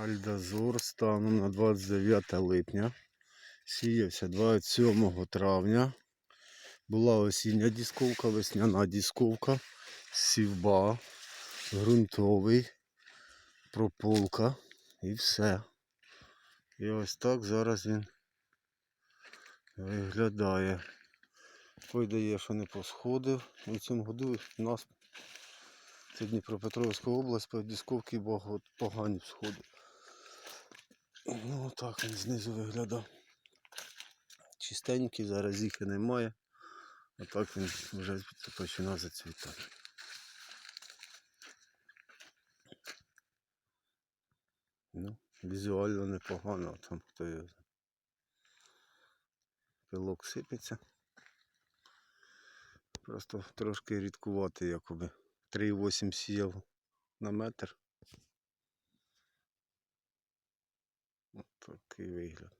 Альдазор станом на 29 липня. Сіявся 27 травня. Була осіння дісковка, весняна дісковка, сівба, ґрунтовий, прополка і все. І ось так зараз він виглядає. Видає, що не посходив. У цьому году у нас це Дніпропетровська область, по дісковці погані сходи. Ну так він знизу виглядав. Чистенький, зараз їх і немає. Так він вже починає зацвітати. Ну, візуально непогано, там хто його. Пилок сипеться. Просто трошки рідкувати якоби. 3,8 сіяв на метр. porque veislo.